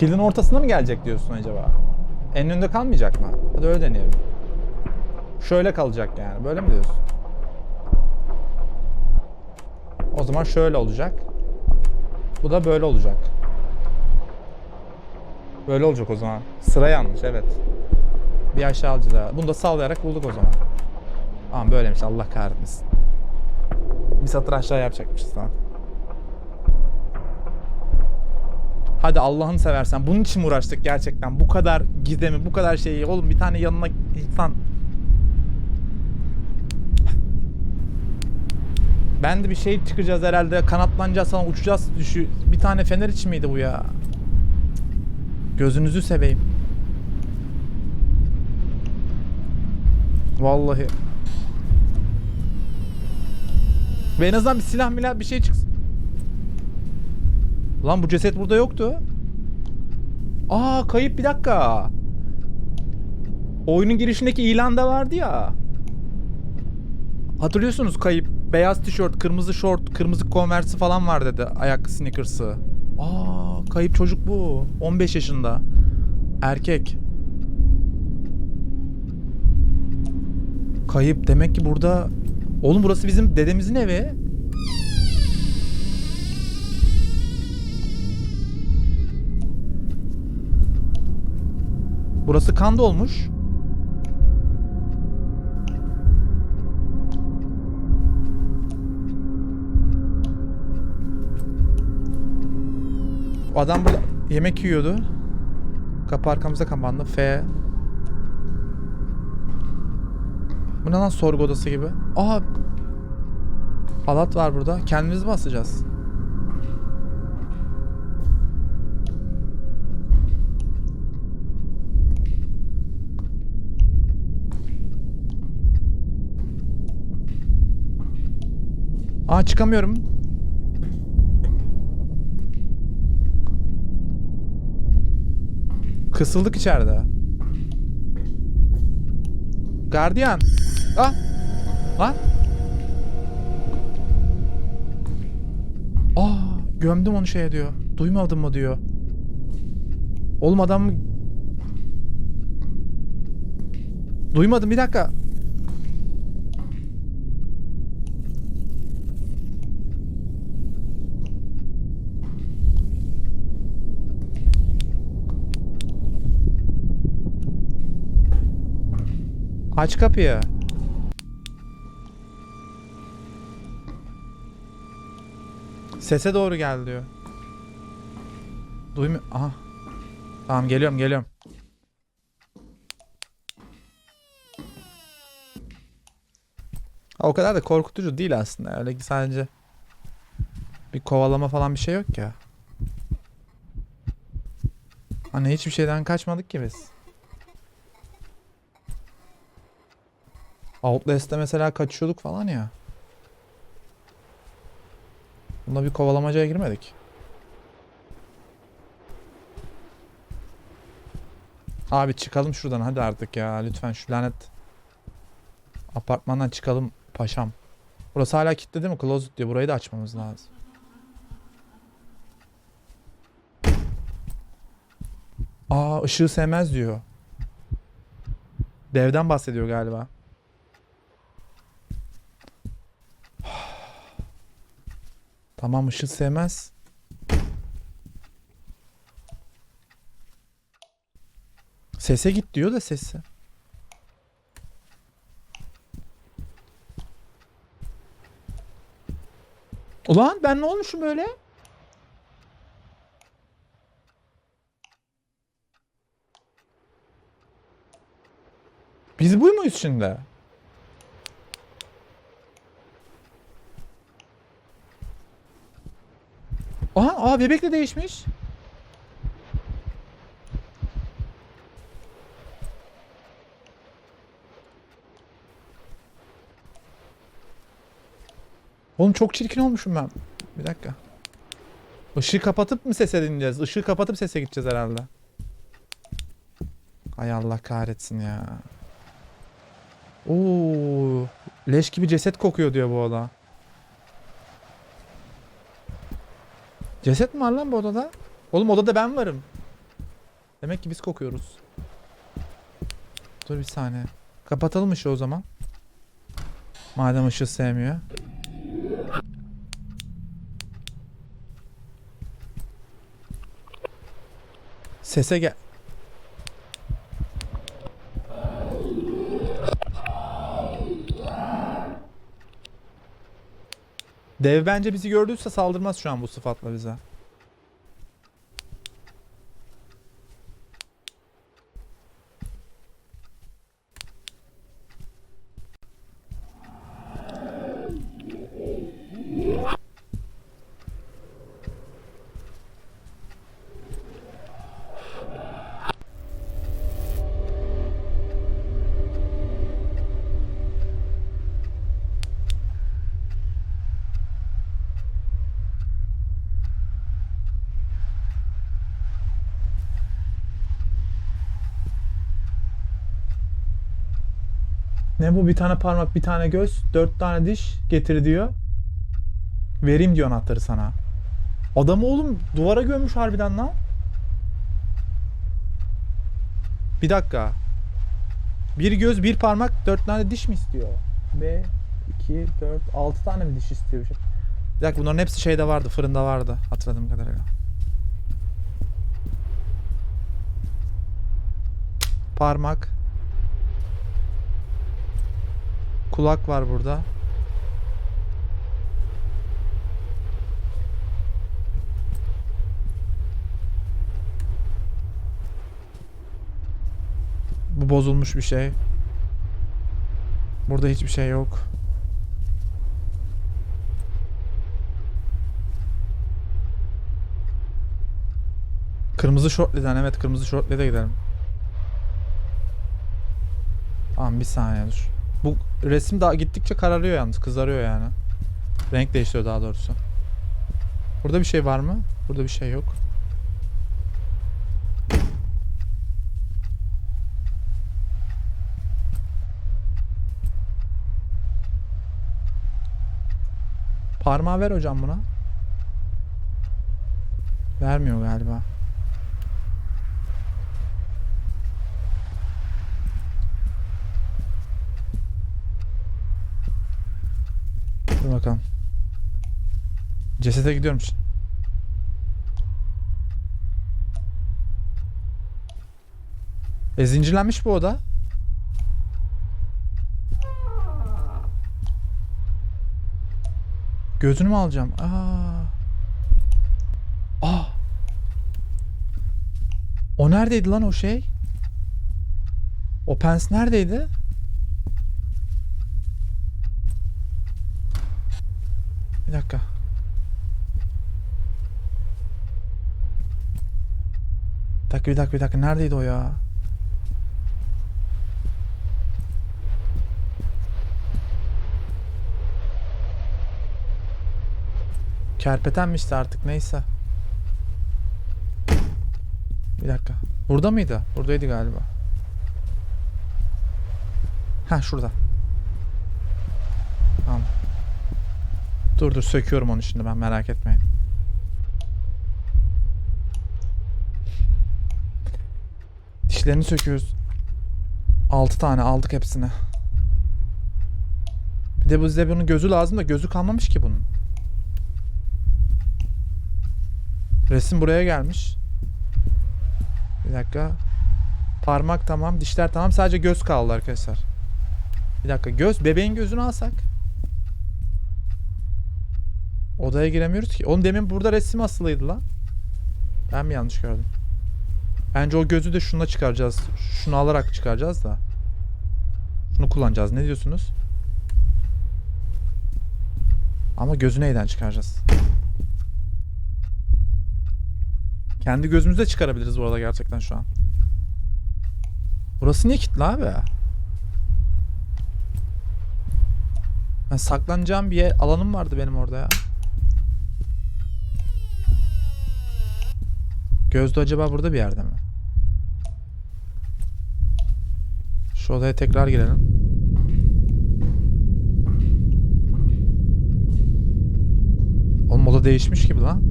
Kilidin ortasına mı gelecek diyorsun acaba? En önünde kalmayacak mı? Hadi öyle deneyelim. Şöyle kalacak yani. Böyle mi diyorsun? O zaman şöyle olacak. Bu da böyle olacak. Böyle olacak o zaman. Sıra yanlış evet. Bir aşağı alacağız. ha. Bunu da sallayarak bulduk o zaman. Aman böyleymiş Allah kahretmesin. Bir satır aşağı yapacakmışız tamam. Hadi Allah'ını seversen bunun için mi uğraştık gerçekten? Bu kadar gizemi, bu kadar şeyi. Oğlum bir tane yanına insan... Ben de bir şey çıkacağız herhalde. Kanatlanacağız falan uçacağız. Düşü... Bir tane fener için miydi bu ya? Gözünüzü seveyim. Vallahi. Ve en azından bir silah milah bir şey çıksın. Lan bu ceset burada yoktu. Aa kayıp bir dakika. Oyunun girişindeki ilanda vardı ya. Hatırlıyorsunuz kayıp. Beyaz tişört, kırmızı şort, kırmızı konversi falan var dedi. Ayak sneakers'ı. Aa kayıp çocuk bu. 15 yaşında. Erkek. Kayıp demek ki burada... Oğlum burası bizim dedemizin evi. Burası kan dolmuş. O adam burada yemek yiyordu. Kapı arkamıza kapandı. F. Bu ne lan sorgu odası gibi? Aa. Halat var burada. Kendimiz mi Aa çıkamıyorum. Kısıldık içeride. Gardiyan. Ah. Lan. Aa, gömdüm onu şeye diyor. Duymadın mı diyor. Oğlum adam Duymadım bir dakika. Aç kapıyı. Sese doğru gel diyor. Duymuyor. Aha. Tamam geliyorum geliyorum. O kadar da korkutucu değil aslında. Öyle ki sadece bir kovalama falan bir şey yok ya. Hani hiçbir şeyden kaçmadık ki biz. Outlast'te mesela kaçıyorduk falan ya. Bunda bir kovalamacaya girmedik. Abi çıkalım şuradan hadi artık ya lütfen şu lanet apartmandan çıkalım paşam. Burası hala kilitli değil mi? Closet diyor. Burayı da açmamız lazım. Aa ışığı sevmez diyor. Devden bahsediyor galiba. Tamam ışığı sevmez. Sese git diyor da sese. Ulan ben ne olmuşum böyle? Biz bu muyuz şimdi? Aha, aa bebek de değişmiş. Oğlum çok çirkin olmuşum ben. Bir dakika. Işığı kapatıp mı sese dinleyeceğiz? Işığı kapatıp sese gideceğiz herhalde. Ay Allah kahretsin ya. Oo, leş gibi ceset kokuyor diyor bu oda. Ceset mi var lan bu odada? Oğlum odada ben varım. Demek ki biz kokuyoruz. Dur bir saniye. Kapatalım ışığı o zaman. Madem ışığı sevmiyor. Sese gel. Dev bence bizi gördüyse saldırmaz şu an bu sıfatla bize. Ne bu bir tane parmak bir tane göz dört tane diş getir diyor. Vereyim diyor anahtarı sana. Adamı oğlum duvara gömmüş harbiden lan. Bir dakika. Bir göz bir parmak dört tane diş mi istiyor? B 2 4 6 tane mi diş istiyor şey? Bir dakika bunların hepsi şeyde vardı fırında vardı hatırladığım kadarıyla. Parmak Kulak var burada. Bu bozulmuş bir şey. Burada hiçbir şey yok. Kırmızı şortludan evet kırmızı şortluya da gidelim. Tamam bir saniye dur. Bu resim daha gittikçe kararıyor yalnız. Kızarıyor yani. Renk değiştiriyor daha doğrusu. Burada bir şey var mı? Burada bir şey yok. Parmağı ver hocam buna. Vermiyor galiba. Bakalım. Cesete gidiyorum. şimdi. E zincirlenmiş bu oda. Gözünü mü alacağım? Aa. Aa. O neredeydi lan o şey? O pens neredeydi? Bir dakika. Bir dakika bir dakika bir dakika neredeydi o ya? Kerpetenmişti artık neyse. Bir dakika. Burada mıydı? Buradaydı galiba. Ha şurada. Tamam. Dur dur söküyorum onu şimdi ben merak etmeyin. Dişlerini söküyoruz. 6 tane aldık hepsini. Bir de bize bunun gözü lazım da gözü kalmamış ki bunun. Resim buraya gelmiş. Bir dakika. Parmak tamam, dişler tamam. Sadece göz kaldı arkadaşlar. Bir dakika göz, bebeğin gözünü alsak. Odaya giremiyoruz ki. Onun demin burada resim asılıydı lan. Ben mi yanlış gördüm? Bence o gözü de şuna çıkaracağız. Şunu alarak çıkaracağız da. Şunu kullanacağız. Ne diyorsunuz? Ama gözü neyden çıkaracağız? Kendi gözümüzde çıkarabiliriz bu arada gerçekten şu an. Burası niye kilitli abi? Ben saklanacağım bir yer, alanım vardı benim orada ya. Gözde acaba burada bir yerde mi? Şu odaya tekrar girelim. Oğlum oda değişmiş gibi lan.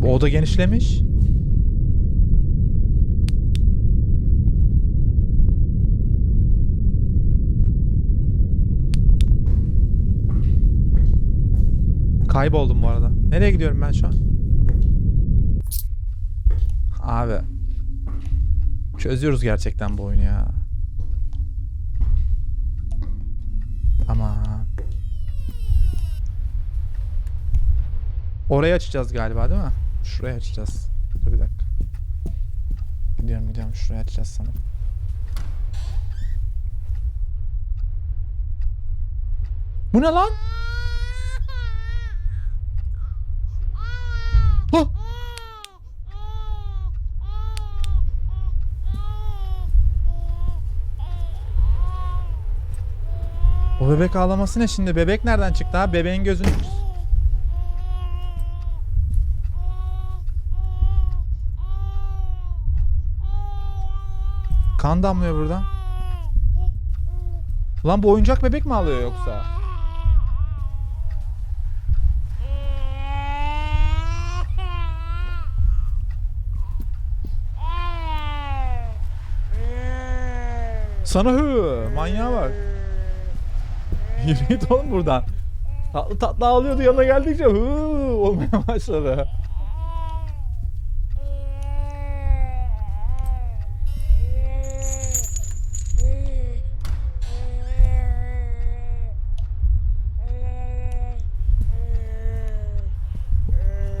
Bu Oda genişlemiş. Kayboldum bu arada. Nereye gidiyorum ben şu an? Abi. Çözüyoruz gerçekten bu oyunu ya. Tamam. Orayı açacağız galiba değil mi? Şurayı açacağız. Dur bir dakika. Gidiyorum gidiyorum şurayı açacağız sanırım. Bu ne lan? Bebek ağlaması ne şimdi? Bebek nereden çıktı ha? Bebeğin gözünü... Kan damlıyor buradan. Lan bu oyuncak bebek mi alıyor yoksa? Sana hı manyağa bak. Yürü git oğlum buradan. Tatlı tatlı ağlıyordu yanına geldikçe hı olmaya başladı.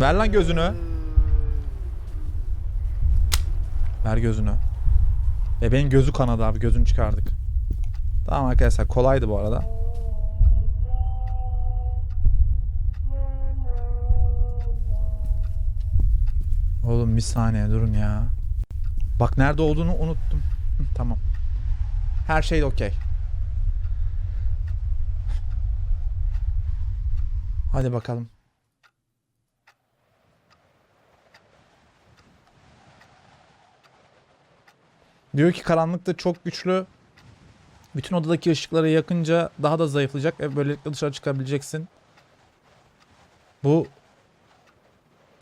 Ver lan gözünü. Ver gözünü. Bebeğin gözü kanadı abi gözünü çıkardık. Tamam arkadaşlar kolaydı bu arada. Oğlum bir saniye durun ya. Bak nerede olduğunu unuttum. Hı, tamam. Her şey okey. Hadi bakalım. Diyor ki karanlıkta çok güçlü. Bütün odadaki ışıkları yakınca daha da zayıflayacak ve böylelikle dışarı çıkabileceksin. Bu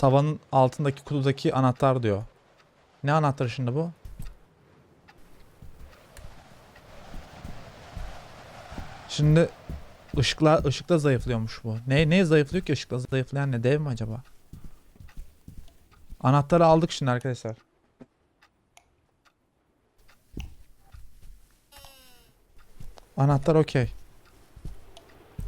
tavanın altındaki kutudaki anahtar diyor. Ne anahtarı şimdi bu? Şimdi ışıkla ışıkta zayıflıyormuş bu. Ne ne zayıflıyor ki ışıkla zayıflayan ne dev mi acaba? Anahtarı aldık şimdi arkadaşlar. Anahtar okey.